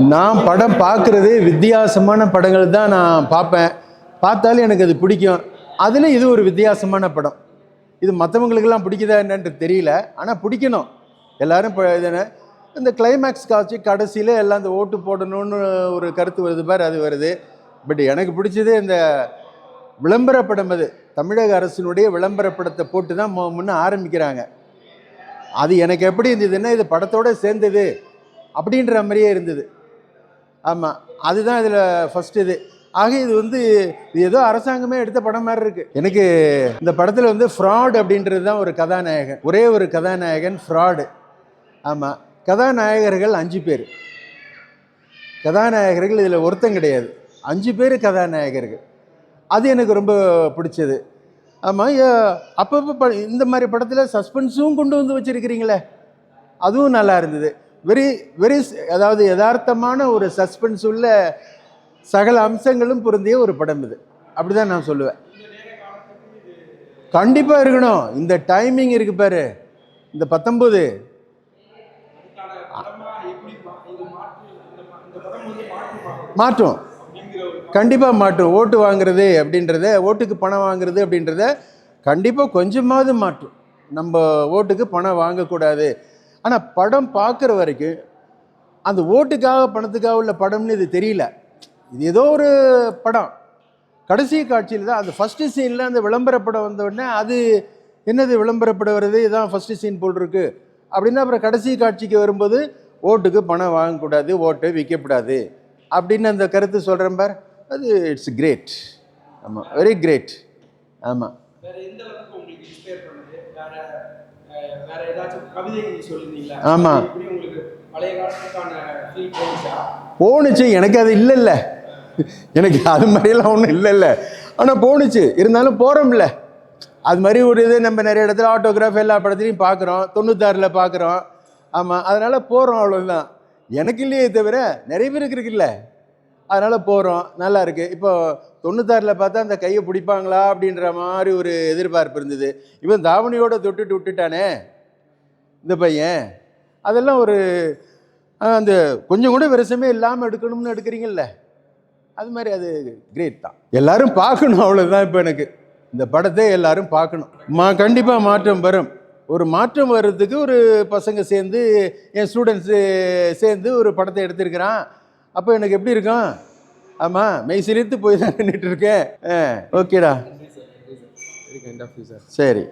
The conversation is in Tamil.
நான் படம் பார்க்குறது வித்தியாசமான படங்கள் தான் நான் பார்ப்பேன். பார்த்தாலும் எனக்கு அது பிடிக்கும். அதில் இது ஒரு வித்தியாசமான படம். இது மற்றவங்களுக்கெல்லாம் பிடிக்குதா என்னன்ட்டு தெரியல. ஆனால் பிடிக்கணும். எல்லாரும் இப்போ இதுன்னு இந்த கிளைமேக்ஸ் காட்சி கடைசியில் எல்லாம் இந்த ஓட்டு போடணும்னு ஒரு கருத்து வருது பார் அது வருது. பட் எனக்கு பிடிச்சது இந்த விளம்பர படம் அது. தமிழக அரசினுடைய விளம்பர படத்தை போட்டு தான் மு- முன்ன ஆரம்பிக்கிறாங்க. அது எனக்கு எப்படி இருந்ததுன்னா இது படத்தோடு சேர்ந்தது அப்படின்ற மாதிரியே இருந்தது. ஆமாம் அதுதான் இதில் ஃபஸ்ட் இது. ஆக இது வந்து இது ஏதோ அரசாங்கமே எடுத்த படம் மாதிரி இருக்கு. எனக்கு இந்த படத்தில் வந்து ஃப்ராட் அப்படின்றது தான் ஒரு கதாநாயகன். ஒரே ஒரு கதாநாயகன் ஃப்ராடு ஆமாம் கதாநாயகர்கள் அஞ்சு பேர். கதாநாயகர்கள் இதில் ஒருத்தம் கிடையாது. அஞ்சு பேர் கதாநாயகர்கள். அது எனக்கு ரொம்ப பிடிச்சது. ஆமாம் அப்பப்போ ப இந்த மாதிரி படத்தில் சஸ்பென்ஸும் கொண்டு வந்து வச்சுருக்கிறீங்களே. அதுவும் நல்லா இருந்தது. வெரி வெரி அதாவது யதார்த்தமான ஒரு சஸ்பென்ஸ் உள்ள சகல அம்சங்களும் பொருந்திய ஒரு படம் இது. அப்படி தான் நான் சொல்லுவேன். கண்டிப்பாக இருக்கணும். இந்த டைமிங் இருக்கு பாரு. இந்த பத்தொம்போது மாற்றும். கண்டிப்பாக மாற்றும். ஓட்டு வாங்குறது அப்படின்றத ஓட்டுக்கு பணம் வாங்குறது அப்படின்றத கண்டிப்பாக கொஞ்சமாவது மாற்றும். நம்ம ஓட்டுக்கு பணம் வாங்கக்கூடாது. ஆனால் படம் பார்க்குற வரைக்கும் அந்த ஓட்டுக்காக பணத்துக்காக உள்ள படம்னு இது தெரியல. இது ஏதோ ஒரு படம். கடைசி காட்சியில் தான் அந்த ஃபஸ்ட்டு சீனில் அந்த விளம்பரப்படம் வந்த உடனே அது என்னது விளம்பரப்படம் வருது? இதான் ஃபஸ்ட்டு சீன் போட்டிருக்கு அப்படின்னா அப்புறம் கடைசி காட்சிக்கு வரும்போது ஓட்டுக்கு பணம் வாங்கக்கூடாது ஓட்டை விற்கக்கூடாது. அப்படின்னு அந்த கருத்து சொல்கிறேன் பார். அது இட்ஸ் கிரேட் ஆமாம் வெரி கிரேட் ஆமாம் வேற ஏதாச்சும் ஆமா. உங்களுக்கு பழைய காலத்துக்கான ஃபீல் போனுச்சா போணுச்சு. எனக்கு அது இல்லைல்ல. எனக்கு அது மாதிரியெல்லாம் ஒன்றும் இல்லைல்ல. ஆனால் போணுச்சு. இருந்தாலும் போகிறோம்ல அது மாதிரி ஒரு இது நம்ம நிறைய இடத்துல ஆட்டோகிராஃப் எல்லா படத்துலையும் பார்க்குறோம். தொண்ணூத்தாறில் பார்க்குறோம். ஆமாம் அதனால் போகிறோம் அவ்வளோதான் எனக்கு இல்லையே தவிர நிறைய பேருக்கு இருக்குல்ல அதனால் போகிறோம் நல்லா இருக்குது இப்போ தொண்ணூத்தாறில் பார்த்தா அந்த கையை பிடிப்பாங்களா அப்படின்ற மாதிரி ஒரு எதிர்பார்ப்பு இருந்தது. இவன் தாவணியோட தொட்டுட்டு விட்டுட்டானே இந்த பையன். அதெல்லாம் ஒரு அந்த கொஞ்சம் கூட விரசமே இல்லாமல் எடுக்கணும்னு எடுக்கிறீங்கல்ல. அது மாதிரி அது கிரேட் தான். எல்லாரும் பார்க்கணும் அவ்வளோதான் இப்போ எனக்கு. இந்த படத்தை எல்லாரும் பார்க்கணும். மா கண்டிப்பாக மாற்றம் வரும். ஒரு மாற்றம் வர்றதுக்கு ஒரு பசங்க சேர்ந்து என் ஸ்டூடெண்ட்ஸு சேர்ந்து ஒரு படத்தை எடுத்திருக்கிறான். அப்போ எனக்கு எப்படி இருக்கும்? ஆமாம் மெய் சிரித்து போய் தான் நின்றுட்டு இருக்கேன். ஓகேடா. சரி.